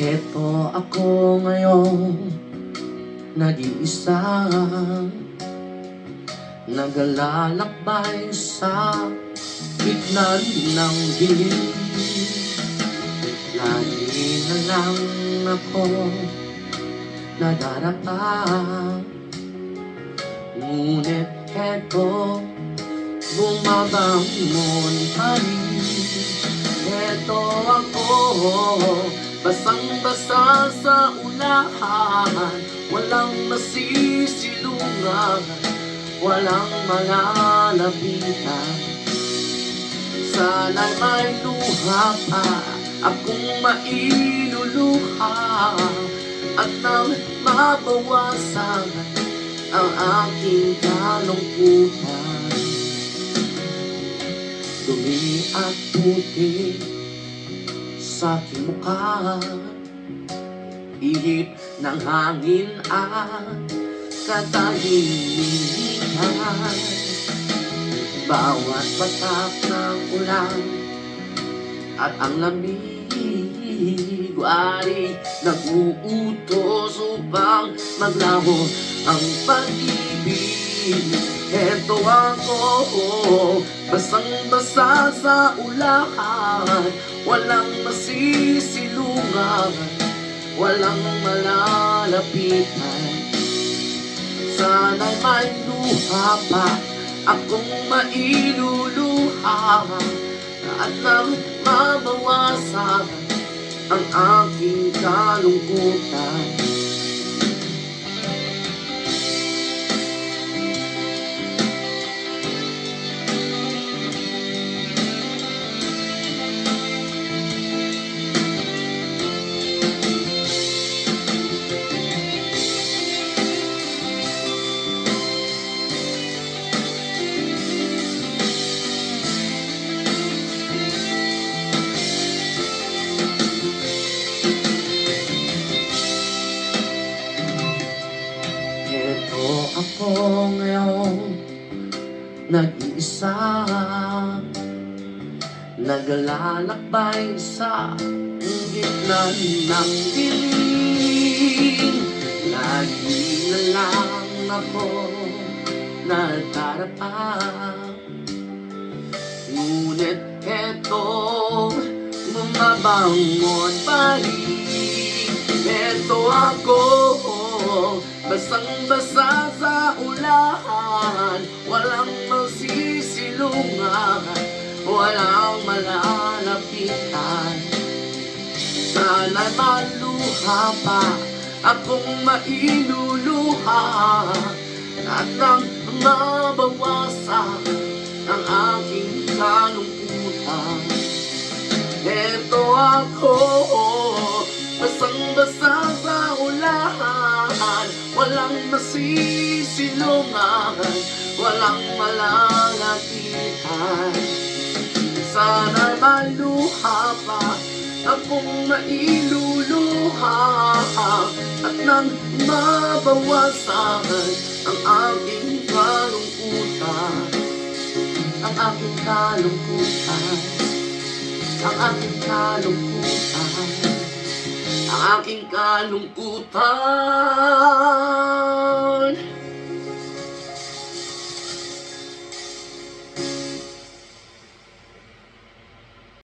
Heto ako ngayon Nag-iisa. Nagalalakbay sa Gitna ng dilim Lagi na lang ako Nadarapa Ngunit heto Bumabangon pa rin Heto ako Basang-basa sa unahan Walang masisilungan Walang malalapitan. Sana'y may luha pa Akong mailuluha At nang mabawasan Ang aking kalungkutan. Dumi at puti sa aking mukha. Ihip ng hangin at katahimikan Bawat patak ng ulan at ang lamig Wari nag-uutos upang maglaho ang pag-ibig Heto ako, basang-basa sa ulahan. Walang masisilungan, walang malalapitan. Sana'y may luha pa. Akong mailuluha. At nang mabawasan ang aking kalungkutan Nag-iisa Naglalakbay sa gitna ng dilim Lagi na lang ako nagdarapa Ngunit eto bumabangon pa rin. Eto ako Basang-basa sa ulahan Walang masisilungan Walang malalapitan. Sana'y maluha pa Akong mailuluha At nang mabawasan Ang aking kalungkutan. Eto ako ulahan Walang masisilungan Walang malalapitan Sana'y maluha pa Akong mailuluha At nang mabawasan Ang aking kalungkutan. Ang aking kalungkutan. Ang aking kalungkutan aking kalungkutan.